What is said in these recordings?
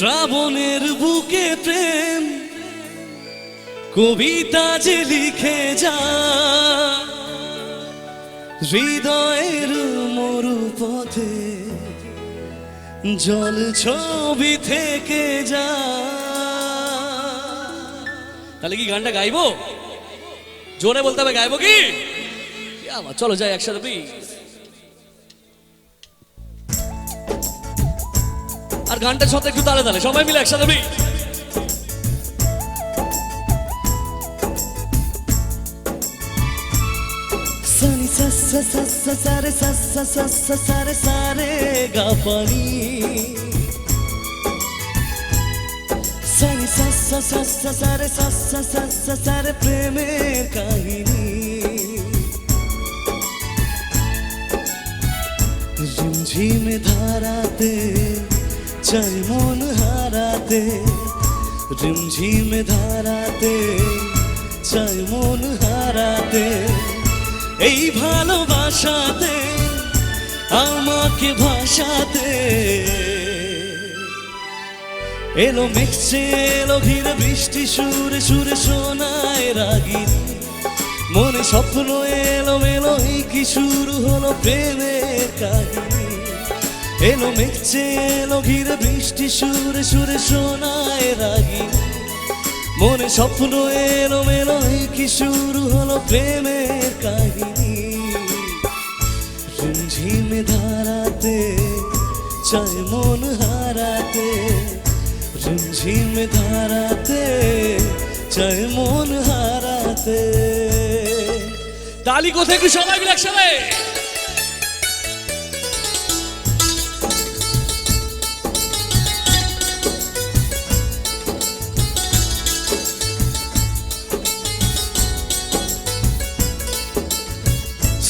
শ্রাবণের বুকে প্রেম, কবিতা যে লিখে যা, হৃদয়ের মরু পথে জল ছবি থেকে যা। তাহলে কি গানটা গাইবো? জোরে বলতে হবে, গাইবো কি? চলো যাই একসাথে আর গানটার সাথে একটু তালে তালে সবাই মিলে একসাথে প্লিজ সানি সা সা সা সা সা রে সা সা সা সা সা রে সা রে গা পানি সানি সা সা সা সা সা রে সা সা সা সা সা রে প্রেমের কাহিনী ঝিমঝিমে ধারাতে চাই মন হারাতে ঝিমঝিমে ধারাতে, চাই মন হারাতে, এই ভালোবাসাতে, আমাকে ভাষাতে এলো মেঘছে এলো ঘিরে বৃষ্টি, সুরে সুরে শোনায় রাগিনী। মনে স্বপ্ন এলো মেলো এই কি শুরু হলো প্রেমের কাহিনী। এলো মেঘছে এলো ঘিরে বৃষ্টি, সুরে সুরে শোনায় রাগি। মনে স্বপ্ন এলো মেলো কি শুরু হলো প্রেমের কাহিনী। ঝিমঝিমে ধারাতে চাই মন হারাতে। ঝিমঝিমে ধারাতে চাই মন হারাতে। তালি কোথায় সবাই মিলে একসাথে?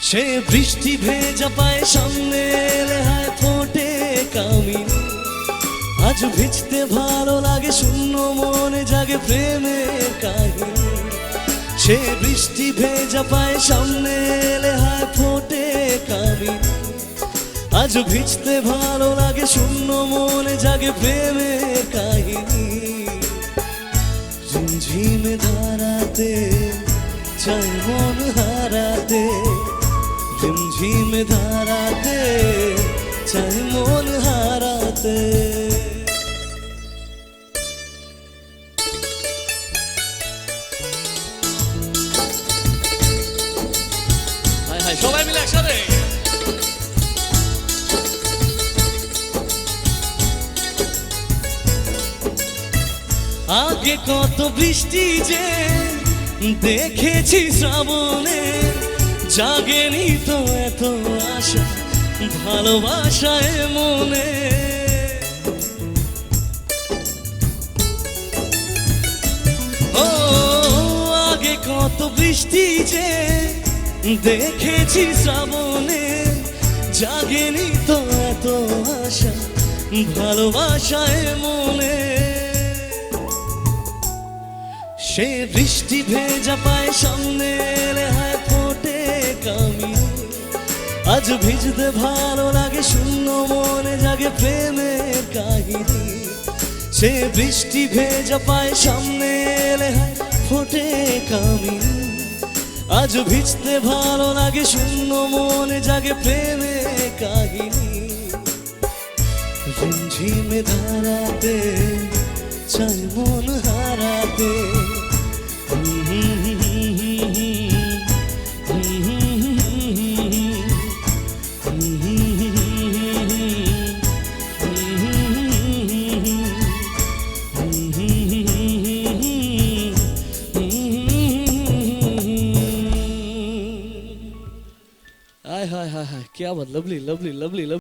সে বৃষ্টি ভেজা পায় সামনে এলে হায় ফোটে কামিনী। আজ ভিজতে ভালো লাগে, শূন্য মনে জাগে প্রেমের কাহিনী। সে বৃষ্টি ভেজা পায় সামনে এলে হায় ফোটে কামিনী। আজ ভিজতে ভালো লাগে, শূন্য মনে জাগে প্রেমের কাহিনী। ঝিমঝিমে ধারাতে, চাই মন হারাতে। ঝিমঝিমে ধারাতে চাই মন হারাতে সবাই মিলে একসাথে আগে কত বৃষ্টি যে দেখেছি শ্রাবণে জাগেনি তো এত আশা, ভালোবাসায় মনে। ও, আগে কত বৃষ্টি যে দেখেছি শ্রাবণে, জাগেনি তো এত আশা, ভালোবাসায় মনে। সে বৃষ্টি ভেজা পায় সামনে এলে হায় আজ ভিজতে ভালো লাগে, শূন্য মনে জাগে প্রেমের কাহিনী। সে বৃষ্টি ভেজা পায় সামনে এলে ফোটে কামি আজ ভিজতে ভালো লাগে, শূন্য মনে জাগে প্রেমের কাহিনী। ঝিমঝিমে ধারাতে, চাই মন হারাতে। क्या बात लवली लवली लवली लवली